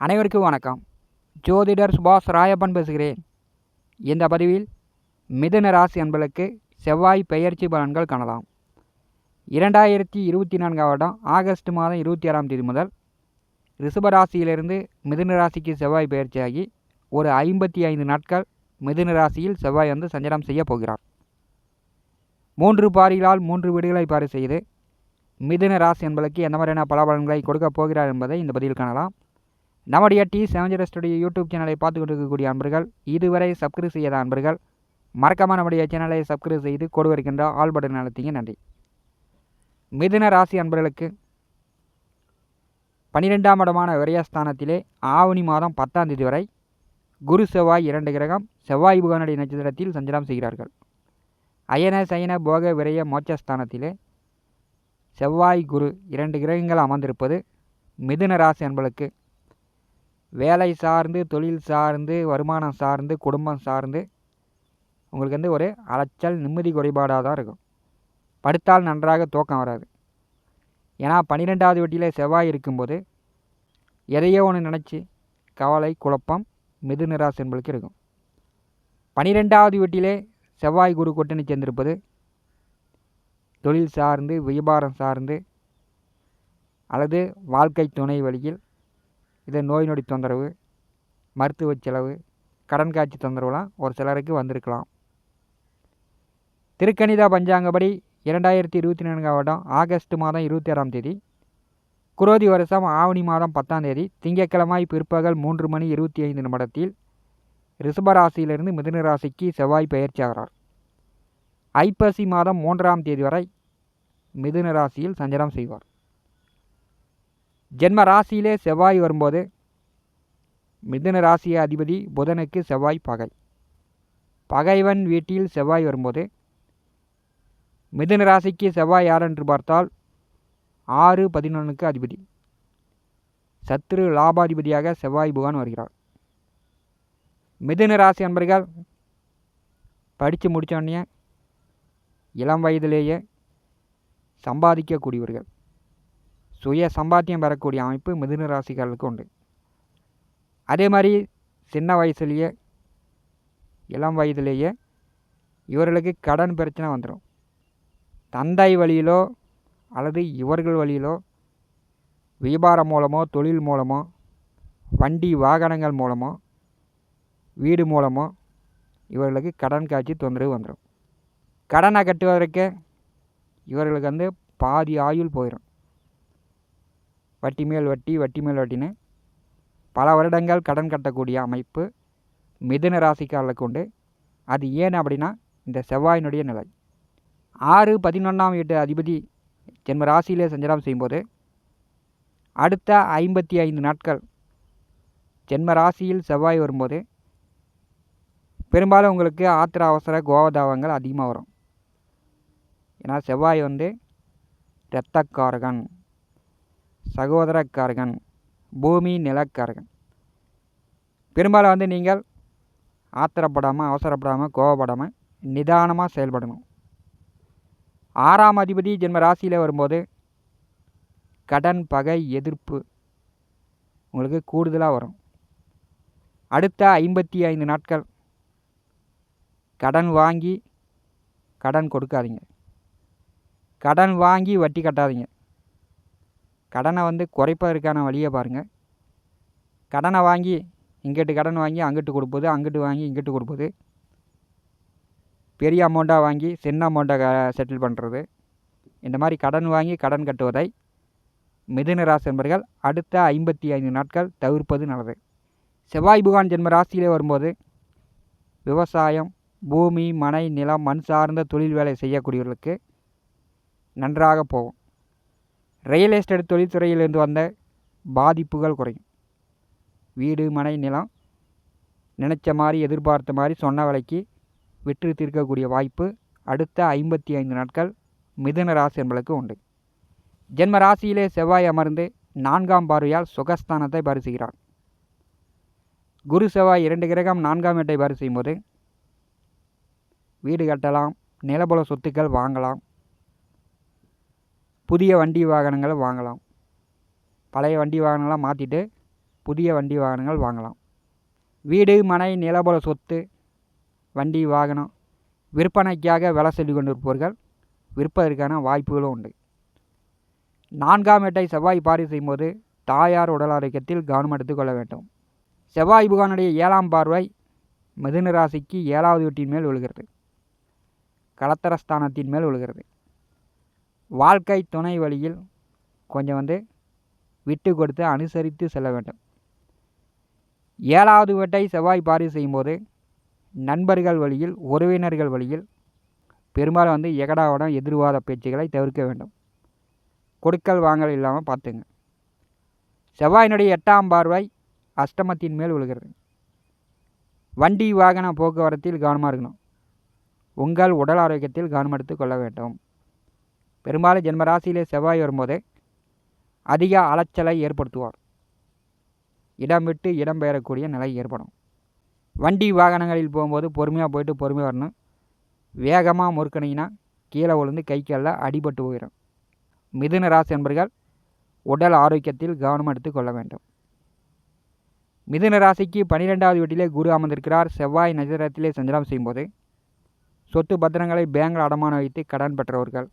அனைவருக்கும் வணக்கம். ஜோதிடர் சுபாஷ் ராயப்பன் பேசுகிறேன். இந்த பதிவில் மிதுன ராசி அன்பர்களுக்கு செவ்வாய் பெயர்ச்சி பலன்கள் காணலாம். இரண்டாயிரத்தி இருபத்தி நான்காம் வருடம் ஆகஸ்ட் மாதம் இருபத்தி ஆறாம் தேதி முதல் ரிஷப ராசியிலிருந்து மிதுன ராசிக்கு செவ்வாய் பெயர்ச்சியாகி ஒரு ஐம்பத்தி ஐந்து நாட்கள் மிதுன ராசியில் செவ்வாய் வந்து சஞ்சலம் செய்ய போகிறார். மூன்று பாரிகளால் மூன்று வீடுகளை பாரி செய்து மிதுன ராசி என்பதற்கு எந்த மாதிரியான பலாபலன்களை கொடுக்க போகிறார் என்பதை இந்த பதிவில் காணலாம். நம்முடைய டி செவஞ்சரஸ்டுடைய யூடியூப் சேனலை பார்த்து கொண்டிருக்கக்கூடிய அன்பர்கள் இதுவரை சப்ஸ்கிரைப் செய்யாத அன்பர்கள் மறக்காமல் நம்முடைய சேனலை சப்ஸ்கிரைப் செய்து கொடு வருகின்ற ஆல் பட்டன் நடத்திங்க நன்றி. மிதுன ராசி அன்பர்களுக்கு பன்னிரெண்டாம் இடமான விரயஸ்தானத்திலே ஆவணி மாதம் பத்தாம் தேதி வரை குரு செவ்வாய் இரண்டு கிரகம் செவ்வாய் புகனடி நட்சத்திரத்தில் சஞ்சலம் செய்கிறார்கள். அயன சயன போக விரய மோட்சஸ்தானத்திலே செவ்வாய் குரு இரண்டு கிரகங்கள் அமர்ந்திருப்பது மிதுன ராசி அன்பர்களுக்கு வேலை சார்ந்து தொழில் சார்ந்து வருமானம் சார்ந்து குடும்பம் சார்ந்து உங்களுக்கு வந்து ஒரு அலைச்சல் நிம்மதி குறைபாடாக தான் இருக்கும். படுத்தால் நன்றாக தூக்கம் வராது. ஏன்னா பன்னிரெண்டாவது வீட்டில் செவ்வாய் இருக்கும்போது எதையோ ஒன்று நினச்சி கவலை குழப்பம் மிது ராசி என்பளுக்கு இருக்கும். பனிரெண்டாவது வீட்டிலே செவ்வாய் குரு கொட்டணி சேர்ந்திருப்பது தொழில் சார்ந்து வியாபாரம் சார்ந்து அல்லது வாழ்க்கை துணை வழியில் இது நோய் நொடி தொந்தரவு மருத்துவ செலவு கடன் காட்சி தொந்தரவுலாம் ஒரு சிலருக்கு வந்திருக்கலாம். திருக்கணிதா பஞ்சாங்கப்படி இரண்டாயிரத்தி இருபத்தி நான்காம் வருடம் ஆகஸ்ட் மாதம் இருபத்தி ஆறாம் தேதி குரோதி வருஷம் ஆவணி மாதம் பத்தாம் தேதி திங்கட்கிழமை பிற்பகல் மூன்று மணி இருபத்தி ஐந்து நிமிடத்தில் ரிஷபராசியிலிருந்து மிதுன ராசிக்கு செவ்வாய் பயிற்சியாகிறார் ஐப்பசி மாதம் மூன்றாம் தேதி வரை மிதுன ராசியில் சஞ்சாரம் செய்வார். ஜென்ம ராசியிலே செவ்வாய் வரும்போது மிதுன ராசிய அதிபதி புதனுக்கு செவ்வாய் பகை பகைவன் வீட்டில் செவ்வாய் வரும்போது மிதுன ராசிக்கு செவ்வாய் யார் என்று பார்த்தால் ஆறு பதினொன்றுக்கு அதிபதி. சத்ரு லாபாதிபதியாக செவ்வாய் புகான் வருகிறார். மிதுன ராசி அன்பர்கள் படித்து முடித்தோடனே இளம் வயதிலேயே சம்பாதிக்கக்கூடியவர்கள். சுய சம்பாத்தியம் பெறக்கூடிய அமைப்பு மிதுன ராசிக்காரர்களுக்கு உண்டு. அதே மாதிரி சின்ன வயசுலேயே இளம் வயதிலேயே இவர்களுக்கு கடன் பிரச்சனை வந்துடும் தந்தை வழியிலோ அல்லது இவர்கள் வழியிலோ வியாபாரம் மூலமோ தொழில் மூலமோ வண்டி வாகனங்கள் மூலமோ வீடு மூலமோ இவர்களுக்கு கடன் காட்சி தொந்தரவு வந்துடும் கடனை கட்டுவதற்கு இவர்களுக்கு வந்து பாதி ஆயுள் போயிடும் வட்டி மேல் வட்டி வட்டி மேல் வட்டின்னு பல வருடங்கள் கடன் கட்டக்கூடிய அமைப்பு மிதுன ராசிக்காரர்களுக்கு உண்டு அது ஏன் அப்படின்னா இந்த செவ்வாயினுடைய நிலை. ஆறு பதினொன்றாம் வீட்டு அதிபதி ஜென்ம ராசியிலே சஞ்சாரம் செய்யும்போது அடுத்த ஐம்பத்தி ஐந்து நாட்கள் ஜென்ம ராசியில் செவ்வாய் வரும்போது பெரும்பாலும் உங்களுக்கு ஆத்திர அவசர கோவதாவங்கள் அதிகமாக வரும். ஏன்னா செவ்வாய் வந்து இரத்தக்காரகன். சகோதரக்காரகன் பூமி நிலக்காரகன். பெரும்பாலும் வந்து நீங்கள் ஆத்திரப்படாமல் அவசரப்படாமல் கோவப்படாமல் நிதானமாக செயல்படணும். ஆறாம் அதிபதி ஜென்ம ராசியில் வரும்போது கடன் பகை எதிர்ப்பு உங்களுக்கு கூடுதலாக வரும். அடுத்த ஐம்பத்தி ஐந்து நாட்கள் கடன் வாங்கி கடன் கொடுக்காதீங்க. கடன் வாங்கி வட்டி கட்டாதீங்க. கடனை வந்து குறைப்பதற்கான வழியை பாருங்கள் கடனை வாங்கி இங்கிட்டு கடன் வாங்கி அங்கிட்டு கொடுப்பது அங்கிட்டு வாங்கி இங்கிட்டு கொடுப்பது. பெரிய அமௌண்ட்டாக வாங்கி சின்ன அமௌண்ட்டை செட்டில் பண்ணுறது இந்த மாதிரி கடன் வாங்கி கடன் கட்டுவதை மிதுன ராசி என்பர்கள் அடுத்த ஐம்பத்தி ஐந்து நாட்கள் தவிர்ப்பது நல்லது. செவ்வாய் புகான் ஜென்ம ராசியிலே வரும்போது விவசாயம் பூமி மனை நிலம் மண் சார்ந்த தொழில் வேலை செய்யக்கூடியவர்களுக்கு நன்றாக போகும். ரியல் எஸ்டேட் தொழில்துறையிலிருந்து வந்த பாதிப்புகள் குறையும். வீடு மனை நிலம் நினச்ச மாதிரி எதிர்பார்த்த மாதிரி சொன்ன விலைக்கு விற்று தீர்க்கக்கூடிய வாய்ப்பு அடுத்த ஐம்பத்தி ஐந்து நாட்கள் மிதுன ராசி என்பதற்கு உண்டு. ஜென்ம ராசியிலே செவ்வாய் அமர்ந்து நான்காம் பார்வையால் சுகஸ்தானத்தை பாரி குரு செவ்வாய் இரண்டு கிரகம் நான்காம் வீட்டை பாரி செய்யும்போது வீடு கட்டலாம் நிலபுல சொத்துக்கள் வாங்கலாம் புதிய வண்டி வாகனங்களை வாங்கலாம். பழைய வண்டி வாகனங்கள்லாம் மாற்றிட்டு புதிய வண்டி வாகனங்கள் வாங்கலாம். வீடு மனை நிலபல சொத்து வண்டி வாகனம் விற்பனைக்காக விலை சொல்லி கொண்டிருப்பவர்கள் விற்பதற்கான வாய்ப்புகளும் உண்டு. நான்காம் எட்டை செவ்வாய் பாரி செய்யும்போது தாயார் உடல் ஆரோக்கியத்தில் கவனம் எடுத்துக்கொள்ள வேண்டும். செவ்வாய் புகானுடைய ஏழாம் பார்வை மிதுன ராசிக்கு ஏழாவது வீட்டின் மேல் விழுகிறது. கலத்தரஸ்தானத்தின் மேல் விழுகிறது. வாழ்க்கை துணை வழியில் கொஞ்சம் வந்து விட்டு கொடுத்து அனுசரித்து செல்ல வேண்டும். ஏழாவது வீட்டை செவ்வாய் பாரி செய்யும்போது நண்பர்கள் வழியில் உறவினர்கள் வழியில் பெரும்பாலும் வந்து எகடாவடம் எதிர்வாத பேச்சுகளை தவிர்க்க வேண்டும். கொடுக்கல் வாங்கல் இல்லாமல் பார்த்துங்க. செவ்வாயினுடைய எட்டாம் பார்வை அஷ்டமத்தின் மேல் விழுகிறது. வண்டி வாகன போக்குவரத்தில் கவனமாக இருக்கணும். உங்கள் உடல் ஆரோக்கியத்தில் கவனம் எடுத்து கொள்ள வேண்டும். பெரும்பாலும் ஜென்மராசியிலே செவ்வாய் வரும்போது அதிக அலைச்சலை ஏற்படுத்துவார். இடம் விட்டு இடம் பெயரக்கூடிய நிலை ஏற்படும். வண்டி வாகனங்களில் போகும்போது பொறுமையாக போயிட்டு பொறுமையாக வரணும். வேகமாக முறுக்கினீங்கன்னா கீழே விழுந்து கை காலில் அடிபட்டு போயிடும் மிதுன ராசி என்பர்கள் உடல் ஆரோக்கியத்தில் கவனம் எடுத்து கொள்ள வேண்டும். மிதுன ராசிக்கு பன்னிரெண்டாவது வீட்டிலே குரு அமர்ந்திருக்கிறார். செவ்வாய் நட்சத்திரத்திலே சஞ்சலம் செய்யும்போது சொத்து பத்திரங்களை பேங்கில் அடமானம் வைத்து கடன் பெற்றவர்கள்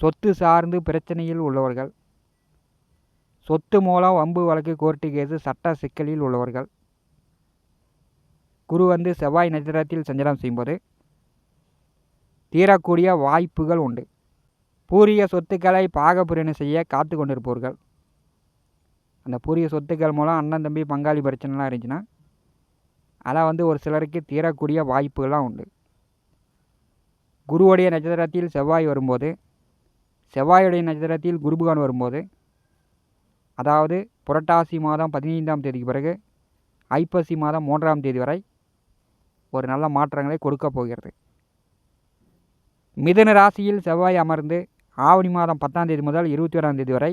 சொத்து சார்ந்து பிரச்சனையில் உள்ளவர்கள். சொத்து மூலம் வம்பு வழக்கு கோர்ட்டு கேஸு சட்ட சிக்கலில் உள்ளவர்கள். குரு வந்து செவ்வாய் நட்சத்திரத்தில் சஞ்சலம் செய்யும்போது தீரக்கூடிய வாய்ப்புகள் உண்டு. பூரிய சொத்துக்களை பாகப்பிரிவினை செய்ய காத்து கொண்டிருப்பவர்கள். அந்த பூரிய சொத்துக்கள் மூலம் அண்ணன் தம்பி பங்காளி பிரச்சனைலாம் இருந்துச்சுன்னா அதெல்லாம் வந்து ஒரு சிலருக்கு தீரக்கூடிய வாய்ப்புகள்லாம் உண்டு. குருவுடைய நட்சத்திரத்தில் செவ்வாய் வரும்போது செவ்வாயுடைய நட்சத்திரத்தில் குருபகான் வரும்போது அதாவது புரட்டாசி மாதம் பதினைந்தாம் தேதிக்கு பிறகு ஐப்பசி மாதம் மூன்றாம் தேதி வரை ஒரு நல்ல மாற்றங்களை கொடுக்க போகிறது. மிதன ராசியில் செவ்வாய் அமர்ந்து ஆவணி மாதம் பத்தாம் தேதி முதல் இருபத்தி ஓராம் தேதி வரை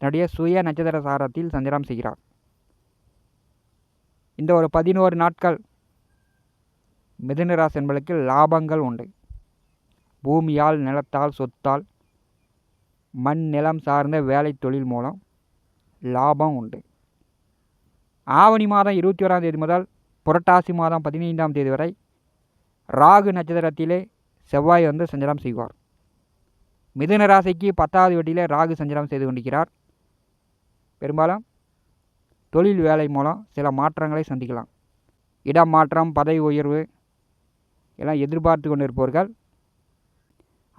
தன்னுடைய சுய நட்சத்திர சாரத்தில் சஞ்சாரம் செய்கிறார். இந்த ஒரு பதினோரு நாட்கள் மிதுன ராசி என்பதற்கு லாபங்கள் உண்டு. பூமியால் நிலத்தால் சொத்தால் மண் நிலம் சார்ந்த வேலை தொழில் மூலம் லாபம் உண்டு. ஆவணி மாதம் இருபத்தி ஓராம் தேதி முதல் புரட்டாசி மாதம் பதினைந்தாம் தேதி வரை ராகு நட்சத்திரத்திலே செவ்வாய் வந்து சஞ்சாரம் செய்வார். மிதுன ராசிக்கு பத்தாவது வட்டியிலே ராகு சஞ்சாரம் செய்து கொண்டிருக்கிறார். பெரும்பாலும் தொழில் வேலை மூலம் சில மாற்றங்களை சந்திக்கலாம். இடம் மாற்றம் பதவி உயர்வு எல்லாம் எதிர்பார்த்து கொண்டிருப்பவர்கள்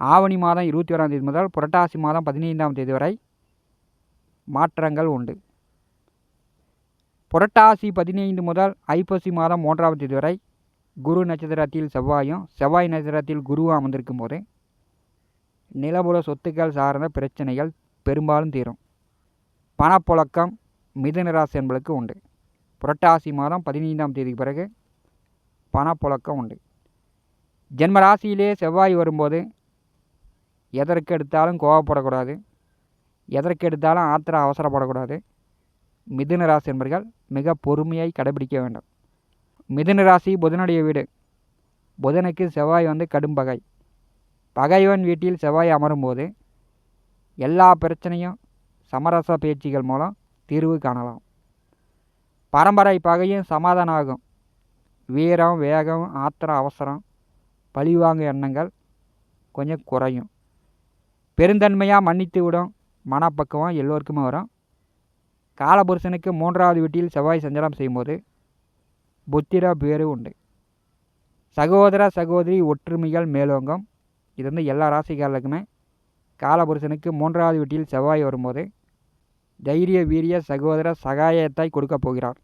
ஆவணி மாதம் இருபத்தி ஓராம் தேதி முதல் புரட்டாசி மாதம் பதினைந்தாம் தேதி வரை மாற்றங்கள் உண்டு. புரட்டாசி பதினைந்து முதல் ஐப்பசி மாதம் மூன்றாம் தேதி வரை குரு நட்சத்திரத்தில் செவ்வாயும் செவ்வாய் நட்சத்திரத்தில் குருவும் அமர்ந்திருக்கும் போது நிலபுல சொத்துக்கள் சார்ந்த பிரச்சனைகள் பெரும்பாலும் தீரும். பணப்புழக்கம் மிதுன ராசி என்பளுக்கு உண்டு. புரட்டாசி மாதம் பதினைந்தாம் தேதிக்கு பிறகு பணப்புழக்கம் உண்டு. ஜென்ம ராசியிலே செவ்வாய் வரும்போது எதற்கு எடுத்தாலும் கோவப்படக்கூடாது. எதற்கு எடுத்தாலும் ஆத்திர அவசரப்படக்கூடாது. மிதுன ராசி என்பர்கள் மிக பொறுமையை கடைபிடிக்க வேண்டும். மிதுன ராசி புதனுடைய வீடு. புதனுக்கு செவ்வாய் வந்து கடும் பகை. பகைவன் வீட்டில் செவ்வாய் அமரும்போது எல்லா பிரச்சனையும் சமரச பேச்சுகள் மூலம் தீர்வு காணலாம். பரம்பரை பகையும் சமாதானம் ஆகும் வீரம் வேகம் ஆத்திரம் அவசரம் பழிவாங்கும் எண்ணங்கள் கொஞ்சம் குறையும். பெருந்தன்மையாக மன்னித்து விடும் மனப்பக்குவம் எல்லோருக்குமே வரும். காலபுருஷனுக்கு மூன்றாவது வீட்டில் செவ்வாய் சஞ்சாரம் செய்யும்போது புத்திர பேரு உண்டு. சகோதர சகோதரி ஒற்றுமைகள் மேலோங்கும். இது வந்து எல்லா ராசிக்காரர்களுக்குமே. காலபுருஷனுக்கு மூன்றாவது வீட்டில் செவ்வாய் வரும்போது தைரிய வீரிய சகோதர சகாயத்தை கொடுக்க போகிறார்.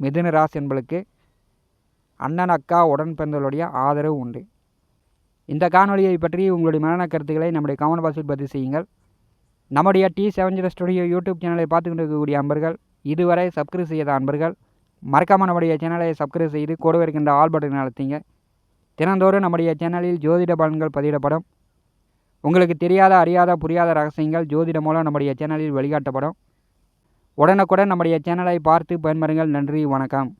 மிதுன ராசி என்பளுக்கு அண்ணன் அக்கா உடன் பிறந்தவர்களுடைய ஆதரவு உண்டு. இந்த காணொலியை பற்றி உங்களுடைய மரண கருத்துக்களை நம்முடைய கமெண்ட் பாக்ஸில் பதிவு செய்யுங்கள். நம்முடைய T seven zero studio YouTube சேனலை பார்த்துக்கிட்டு இருக்கக்கூடிய அன்பர்கள் இதுவரை சப்ஸ்கிரைப் செய்யாத அன்பர்கள் மறக்காமல் நம்முடைய சேனலை சப்ஸ்கிரைப் செய்து கூட இருக்கின்ற ஆல் பட்டன் நடத்திங்க தினந்தோறும் நம்முடைய சேனலில் ஜோதிட பலன்கள் பதிவிடப்படும். உங்களுக்கு தெரியாத அறியாத புரியாத ரகசியங்கள் ஜோதிடம் மூலம் நம்முடைய சேனலில் வெளிக்காட்டப்படும். உடனுக்குடன் நம்முடைய சேனலை பார்த்து பயன்பெறுங்கள். நன்றி வணக்கம்.